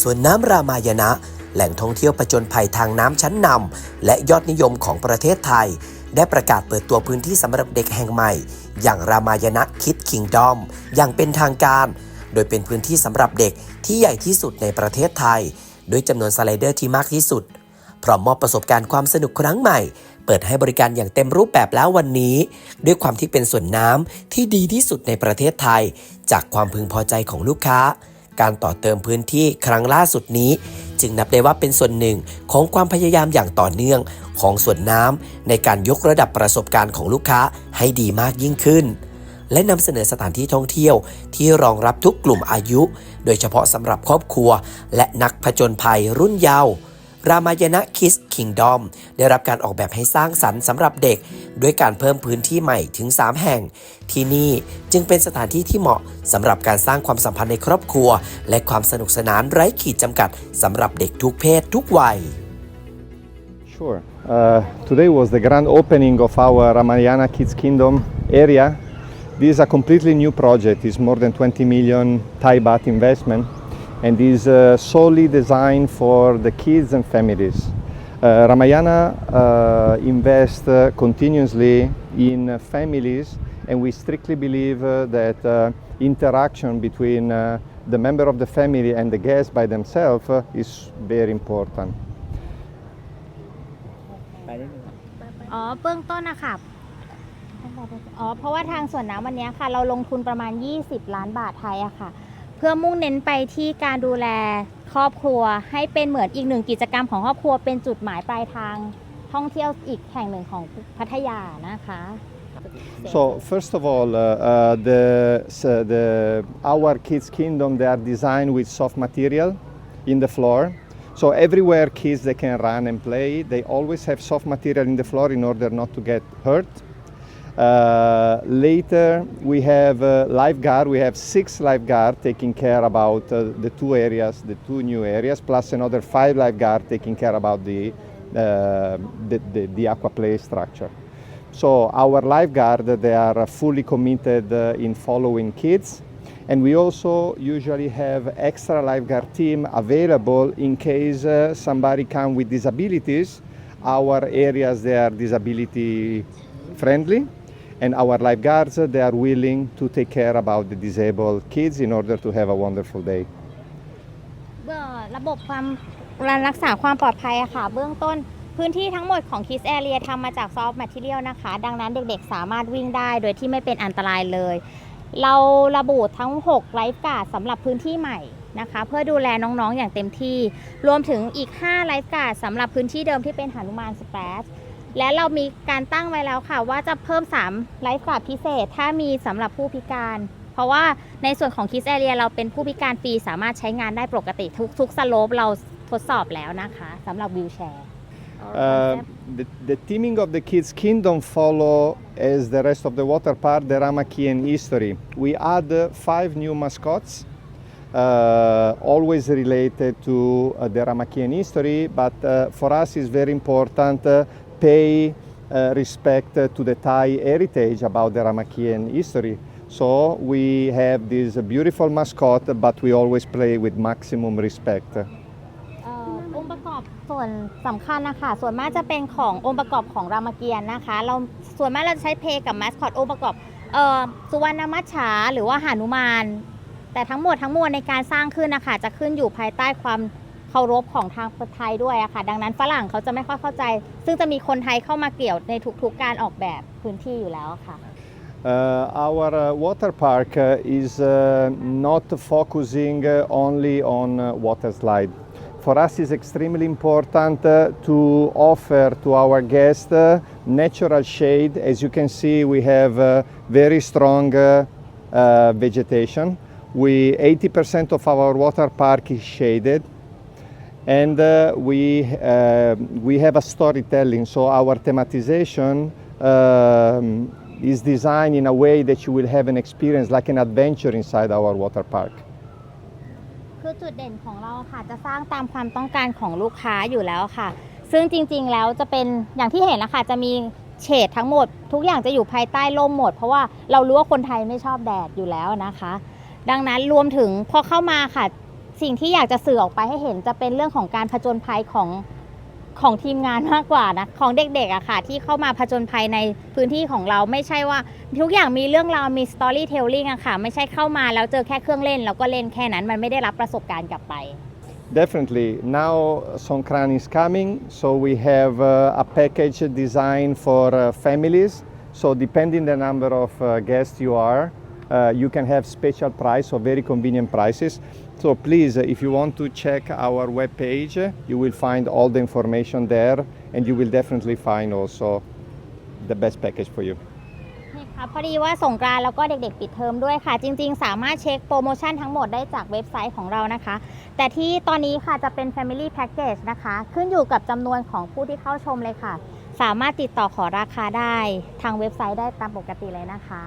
สวนน้ำรามายณะแหล่งท่องเที่ยวประจนภัยทางน้ำชั้นนำและยอดนิยมของประเทศไทย ได้ประกาศเปิดตัวพื้นที่สำหรับเด็กแห่งใหม่ อย่างรามายณะคิดคิงดอมอย่างเป็นทางการ โดยเป็นพื้นที่สำหรับเด็กที่ใหญ่ที่สุดในประเทศไทย ด้วยจำนวนสไลเดอร์ที่มากที่สุด พร้อมมอบประสบการณ์ความสนุกครั้งใหม่ เปิดให้บริการอย่างเต็มรูปแบบแล้ววันนี้ ด้วยความที่เป็นส่วนน้ำที่ดีที่สุดในประเทศไทย จากความพึงพอใจของลูกค้า การต่อเติมพื้นที่ครั้งล่าสุดนี้ จึงนับได้ว่าเป็นส่วนหนึ่งของความพยายามอย่างต่อเนื่องของส่วนน้ำในการยกระดับประสบการณ์ของลูกค้าให้ดีมากยิ่งขึ้น และนำเสนอสถานที่ท่องเที่ยวที่รองรับทุกกลุ่มอายุ โดยเฉพาะสำหรับครอบครัว และนักผจญภัยรุ่นเยาว์ รามายณะคิสคิงดอมได้รับการออกแบบให้สร้างสรรค์สำหรับเด็ก ด้วยการเพิ่มพื้นที่ใหม่ถึง 3 แห่ง ที่นี่จึงเป็นสถานที่ที่เหมาะสำหรับการสร้างความสัมพันธ์ในครอบครัว และความสนุกสนานไร้ขีดจำกัดสำหรับเด็กทุกเพศทุกวัย Sure. Uh, today was the grand opening of our Ramayana Kids Kingdom area. This is a completely new project. It's more than 20 million Thai baht investment and is uh, solely designed for the kids and families. Uh, Ramayana uh, invests uh, continuously in uh, families and we strictly believe uh, that uh, interaction between uh, the member of the family and the guest by themselves uh, is very important. อ๋อเบื้องต้นนะคะอ๋อเพราะว่าทางส่วนน้ำวันนี้ค่ะ เราลงทุนประมาณ 20 ล้านบาทไทยอะค่ะ เพื่อมุ่งเน้นไปที่การดูแลครอบครัว ให้เป็นเหมือนอีกหนึ่งกิจกรรมของครอบครัวเป็นจุดหมายปลายทางท่องเที่ยวอีกแห่งหนึ่งของพัทยานะคะ So first of all, uh, uh, the, s- uh, the our kids' kingdom they are designed with soft material in the floor. So everywhere kids they can run and play, they always have soft material in the floor in order not to get hurt. Uh, later we have uh, lifeguard. We have six lifeguard taking care about uh, the two areas, the two new areas, plus another five lifeguard taking care about the uh, the, the, the aqua play structure. So our lifeguard, they are fully committed uh, in following kids. And we also usually have extra lifeguard team available in case uh, somebody come with disabilities. Our areas, they are disability friendly. And our lifeguards, they are willing to take care about the disabled kids in order to have a wonderful day. เบื้องระบบความการรักษาความปลอดภัยอะค่ะ เบื้องต้นพื้นที่ทั้งหมดของ Kids Area ทำมาจากซอฟต์แมทเทียลนะคะ ดังนั้นเด็กๆ สามารถวิ่งได้โดยที่ไม่เป็นอันตรายเลย เราระบุทั้ง 6 ไลฟ์การ์ดสำหรับพื้นที่ใหม่นะคะ เพื่อดูแลน้องๆอย่างเต็มที่ รวมถึงอีก 5 ไลฟ์การ์ดสำหรับพื้นที่เดิมที่เป็นหนุมานสเปซ และเรามีการตั้งไว้แล้วค่ะ ว่าจะเพิ่ม 3 ไลฟ์การ์ดพิเศษ ถ้ามีสำหรับผู้พิการ เพราะว่าในส่วนของ Kids Area เราเป็นผู้พิการฟรีสามารถใช้งานได้ปกติทุกทุกสโลปเราทดสอบแล้วนะคะสำหรับวิวแชร์ Uh, the, the theming of the kids' kingdom follow as the rest of the water park the Ramakian history. We add uh, five new mascots, uh, always related to uh, the Ramakian history, but uh, for us it's very important uh, pay uh, respect uh, to the Thai heritage about the Ramakian history. So we have this beautiful mascot, but we always play with maximum respect. เอ่อองค์ประกอบส่วนสำคัญนะคะ ส่วนมากจะเป็นขององค์ประกอบของรามเกียรตินะคะ เราส่วนมากเราจะใช้เพลงกับมาสคอตองค์ประกอบเอ่อสุวรรณมัจฉาหรือว่าหานุมาน แต่ทั้งหมดทั้งมวลในการสร้างขึ้นนะคะจะขึ้นอยู่ภายใต้ความ เคารพของทางไทยด้วยอะค่ะ ดังนั้นฝรั่งเขาจะไม่ค่อยเข้าใจ ซึ่งจะมีคนไทยเข้ามาเกี่ยวในทุกๆการออกแบบพื้นที่อยู่แล้วค่ะ Uh, our uh, water park uh, is uh, not focusing uh, only on uh, water slide. For us, it's extremely important uh, to offer to our guests uh, natural shade. As you can see, we have uh, very strong uh, uh, vegetation. We 80% of our water park is shaded and uh, we, uh, we have a storytelling so our thematization um, is designed in a way that you will have an experience like an adventure inside our water park คือจุดเด่นของเราค่ะจะสร้างตามความต้องการของลูกค้าอยู่แล้วค่ะ ซึ่งจริงๆแล้วจะเป็นอย่างที่เห็นนะคะจะมีเฉดทั้งหมด ทุกอย่างจะอยู่ภายใต้ร่มหมด เพราะว่าเรารู้ว่าคนไทยไม่ชอบแดดอยู่แล้วนะคะ ดังนั้นรวมถึงพอเข้ามาค่ะ สิ่งที่อยากจะสื่อออกไปให้เห็นจะเป็นเรื่องของการผจญภัยของของทีมงานมากกว่านะของเด็กๆอะค่ะ ที่เข้ามาผจญภัยในพื้นที่ของเราไม่ใช่ว่า ทุกอย่างมีเรื่องราวมีสตอรี่เทลลิ่งอะค่ะ ไม่ใช่เข้ามาแล้วเจอแค่เครื่องเล่น แล้วก็เล่นแค่นั้นมันไม่ได้รับประสบการณ์กลับไป Definitely. Now Songkran is coming, so we have uh, a package designed for uh, families. So depending the number of uh, guests you are, uh, you can have special price or very convenient prices. So please, if you want to check our webpage, you will find all the information there, and you will definitely find also the best package for you. ค่ะพอดีว่าสงกรานต์แล้วก็เด็กๆ ปิดเทอมด้วยค่ะ จริงๆ สามารถเช็คโปรโมชั่นทั้งหมดได้จากเว็บไซต์ของเรานะคะ แต่ที่ตอนนี้ค่ะจะเป็น Family Package นะคะ ขึ้นอยู่กับจำนวนของผู้ที่เข้าชมเลยค่ะ สามารถติดต่อขอราคาได้ทางเว็บไซต์ได้ตามปกติเลยนะคะ